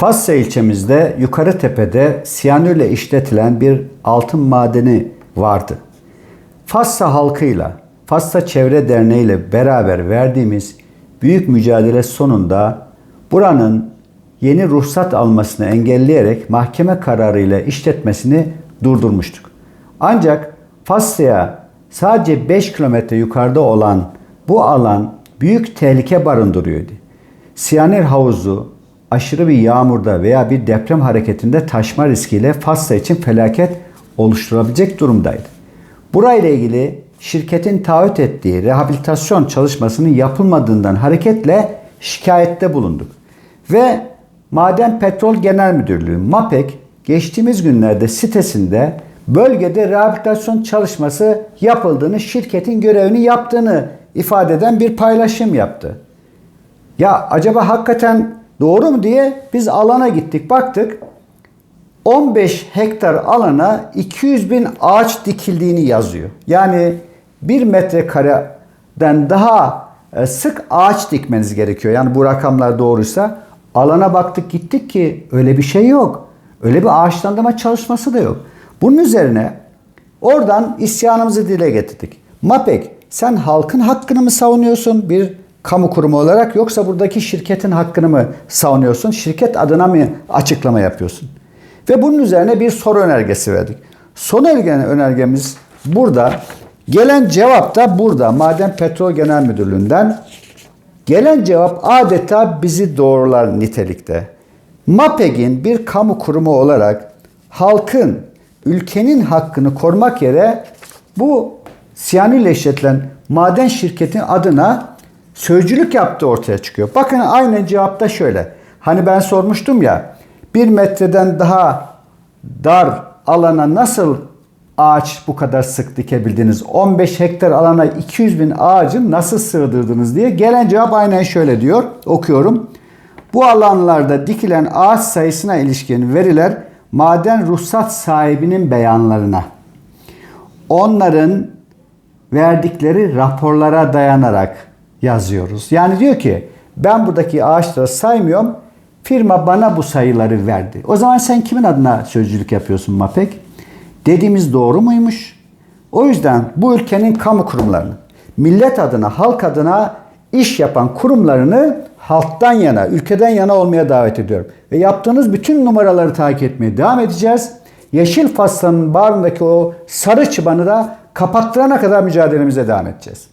Fassa ilçemizde Yukarı Tepe'de siyanürle işletilen bir altın madeni vardı. Fassa halkıyla, Fassa Çevre Derneği ile beraber verdiğimiz büyük mücadele sonunda buranın yeni ruhsat almasını engelleyerek mahkeme kararıyla işletmesini durdurmuştuk. Ancak Fassa'ya sadece 5 kilometre yukarıda olan bu alan büyük tehlike barındırıyordu. Siyanür havuzu aşırı bir yağmurda veya bir deprem hareketinde taşma riskiyle Fassa için felaket oluşturabilecek durumdaydı. Burayla ilgili şirketin taahhüt ettiği rehabilitasyon çalışmasının yapılmadığından hareketle şikayette bulunduk. Ve Maden Petrol Genel Müdürlüğü MAPEK geçtiğimiz günlerde sitesinde bölgede rehabilitasyon çalışması yapıldığını, şirketin görevini yaptığını ifade eden bir paylaşım yaptı. Ya acaba hakikaten doğru mu diye biz alana gittik baktık. 15 hektar alana 200 bin ağaç dikildiğini yazıyor. Yani 1 metrekareden daha e, sık ağaç dikmeniz gerekiyor. Yani bu rakamlar doğruysa alana baktık gittik ki öyle bir şey yok. Öyle bir ağaçlandırma çalışması da yok. Bunun üzerine oradan isyanımızı dile getirdik. MAPEK sen halkın hakkını mı savunuyorsun bir kamu kurumu olarak yoksa buradaki şirketin hakkını mı savunuyorsun? Şirket adına mı açıklama yapıyorsun? Ve bunun üzerine bir soru önergesi verdik. Son önerge- önergemiz burada. Gelen cevap da burada. Maden Petrol Genel Müdürlüğü'nden. Gelen cevap adeta bizi doğrular nitelikte. MAPEG'in bir kamu kurumu olarak halkın, ülkenin hakkını korumak yere bu siyanürle işletilen maden şirketin adına sözcülük yaptığı ortaya çıkıyor. Bakın aynen cevapta şöyle. Hani ben sormuştum ya bir metreden daha dar alana nasıl ağaç bu kadar sık dikebildiniz? 15 hektar alana 200 bin ağacı nasıl sığdırdınız diye gelen cevap aynen şöyle diyor. Okuyorum. Bu alanlarda dikilen ağaç sayısına ilişkin veriler maden ruhsat sahibinin beyanlarına, onların verdikleri raporlara dayanarak yazıyoruz. Yani diyor ki ben buradaki ağaçları saymıyorum. Firma bana bu sayıları verdi. O zaman sen kimin adına sözcülük yapıyorsun MAPEK? Dediğimiz doğru muymuş? O yüzden bu ülkenin kamu kurumlarını, millet adına, halk adına iş yapan kurumlarını halktan yana, ülkeden yana olmaya davet ediyorum. Ve yaptığınız bütün numaraları takip etmeye devam edeceğiz. Yeşil Fassa'nın bağrındaki o sarı çıbanı da kapattırana kadar mücadelemize devam edeceğiz.